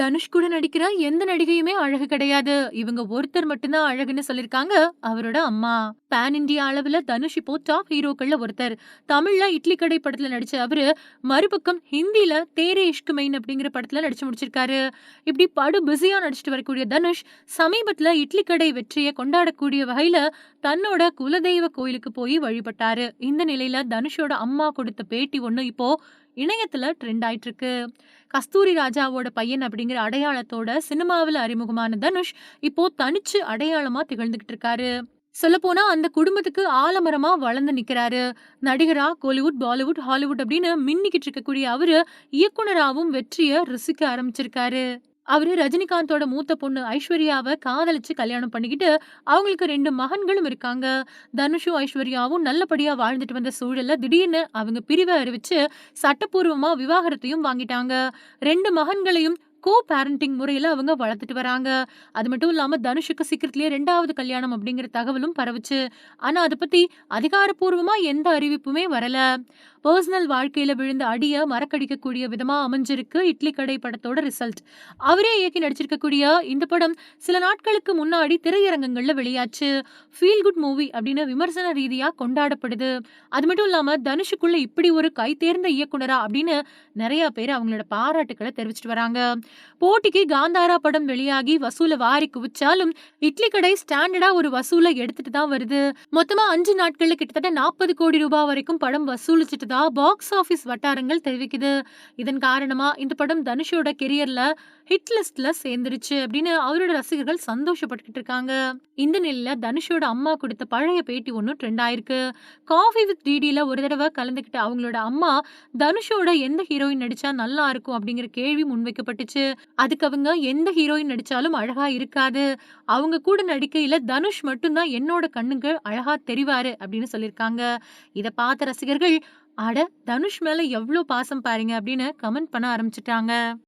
தனுஷ் கூட நடிக்கிற எந்த நடிகையுமே அழகு கிடையாது. இவங்க ஒருத்தர் மட்டும் தான் அழகுன்னு சொல்லிருக்காங்க அவரோட அம்மா. பேன் இண்டியா அளவுல தனுஷ் இப்போ டாப் ஹீரோக்கள்ல ஒருத்தர். தமிழ்ல இட்லி கடை படத்துல நடிச்ச அவரு, மறுபக்கம் ஹிந்தில தேரே இஷ்கு மெயின் அப்படிங்கிற படத்துல நடிச்சு முடிச்சிருக்காரு. இப்படி படு பிஸியா நடிச்சிட்டு வரக்கூடிய தனுஷ், சமீபத்துல இட்லி கடை வெற்றியை கொண்டாடக்கூடிய வகையில தன்னோட குலதெய்வ கோயிலுக்கு போய் வழிபட்டாரு. இந்த நிலையில தனுஷோட அம்மா கொடுத்த பேட்டி ஒண்ணு இப்போ இணையத்தில் ட்ரெண்ட் ஆயிட்டுருக்கு கஸ்தூரி ராஜாவோட பையன் அப்படிங்கிற அடையாளத்தோட சினிமாவில் அறிமுகமான தனுஷ், இப்போ தனிச்சு அடையாளமாக திகழ்ந்துகிட்டு இருக்காரு. சொல்லப்போனா அந்த குடும்பத்துக்கு ஆலமரமா வளர்ந்து நிக்கிறாரு. நடிகரா கோலிவுட், பாலிவுட், ஹாலிவுட் அப்படின்னு மின்னிக்கிட்டு இருக்கக்கூடிய அவரு, இயக்குனராகவும் வெற்றியை ருசிக்க ஆரம்பிச்சிருக்காரு. அவரு ரஜினிகாந்தோட மூத்த பொண்ணு ஐஸ்வர்யாவை காதலிச்சு கல்யாணம் பண்ணிக்கிட்டு, அவங்களுக்கு ரெண்டு மகன்களும் இருக்காங்க. தனுஷும், ஐஸ்வர்யாவும் நல்லபடியா வாழ்ந்துட்டு வந்த சூழல்ல திடீர்னு அவங்க பிரிவை அறிவிச்சு, சட்டப்பூர்வமா விவாகரத்தையும் வாங்கிட்டாங்க. ரெண்டு மகன்களையும் கோ பேரண்டிங் முறையில் அவங்க வளர்த்துட்டு வராங்க. அது மட்டும் இல்லாமல் தனுஷுக்கு சீக்கிரத்திலேயே ரெண்டாவது கல்யாணம் அப்படிங்கிற தகவலும் பரவுச்சு. ஆனால் அதை பற்றி அதிகாரப்பூர்வமாக எந்த அறிவிப்புமே வரல. பர்சனல் வாழ்க்கையில் விழுந்த அடியை மறக்கடிக்கக்கூடிய விதமாக அமைஞ்சிருக்கு இட்லி கடை படத்தோட ரிசல்ட். அவரே இயக்கி நடிச்சிருக்கக்கூடிய இந்த படம் சில நாட்களுக்கு முன்னாடி திரையரங்கங்களில் வெளியாச்சு. ஃபீல் குட் மூவி அப்படின்னு விமர்சன ரீதியாக கொண்டாடப்படுது. அது மட்டும் இல்லாமல் தனுஷுக்குள்ள இப்படி ஒரு கை தேர்ந்த இயக்குனரா அப்படின்னு நிறையா பேர் அவங்களோட பாராட்டுக்களை தெரிவிச்சிட்டு வராங்க. போட்டிக்கு காந்தாரா படம் வெளியாகி வசூல வாரி குவிச்சாலும், இட்லி கடை ஸ்டாண்டர்டா ஒரு வசூல எடுத்துட்டு தான் வருது. மொத்தமா அஞ்சு நாட்கள்ல கிட்டத்தட்ட 40 கோடி ரூபாய் வரைக்கும் படம் வசூலிச்சிட்டதா பாக்ஸ் ஆபீஸ் வட்டாரங்கள் தெரிவிக்குது. இதன் காரணமா இந்த படம் தனுஷோட கெரியர்ல ஹிட் லிஸ்ட்ல சேர்ந்துருச்சு அப்படின்னு அவரோட ரசிகர்கள் சந்தோஷப்பட்டுக்கிட்டு இருக்காங்க. இந்த நிலையில தனுஷோட அம்மா கொடுத்த பழைய பேட்டி ஒன்று ட்ரெண்ட் ஆயிருக்கு. காஃபி வித் டிடியில் ஒரு தடவை கலந்துக்கிட்ட அவங்களோட அம்மா, தனுஷோட எந்த ஹீரோயின் நடிச்சா நல்லா இருக்கும் அப்படிங்கிற கேள்வி முன்வைக்கப்பட்டுச்சு. அதுக்கு அவங்க எந்த ஹீரோயின் நடிச்சாலும் அழகா இருக்காது. அவங்க கூட நடிக்கையில தனுஷ் மட்டும் தான் என்னோட கண்ணுக்கு அழகா தெரிவாரு அப்படின்னு சொல்லியிருக்காங்க. இதை பார்த்த ரசிகர்கள், அட தனுஷ் மேல எவ்வளோ பாசம் பாருங்க அப்படின்னு கமெண்ட் பண்ண ஆரம்பிச்சிட்டாங்க